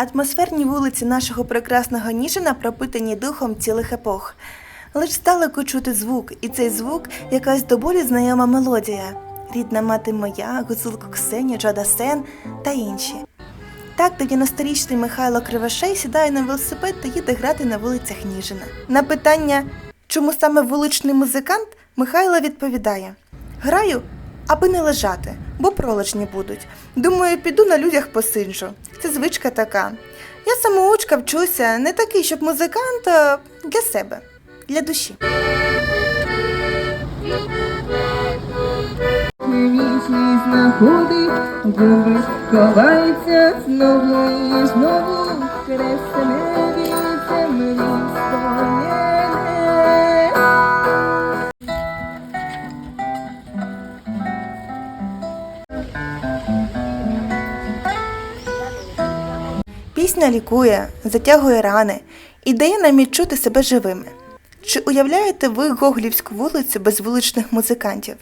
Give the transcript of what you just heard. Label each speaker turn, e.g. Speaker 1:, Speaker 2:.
Speaker 1: Атмосферні вулиці нашого прекрасного Ніжина пропитані духом цілих епох. Лиш здалеку чути звук, і цей звук якась до болі знайома мелодія. Рідна мати моя, гуцулко Ксенія, Джада Сен та інші. Так 90-річний Михайло Кривошей сідає на велосипед та їде грати на вулицях Ніжина. На питання, чому саме вуличний музикант, Михайло відповідає: Граю, аби не лежати, бо пролежні будуть. Думаю, піду на людях посиджу. Це звичка така. Я самоучка вчуся, не такий, щоб музикант а для себе, для душі.
Speaker 2: Вічні знаходить, думи ховається знову і знову кресне
Speaker 1: Пісня лікує, затягує рани і дає нам відчути себе живими. Чи уявляєте ви Гоголівську вулицю без вуличних музикантів?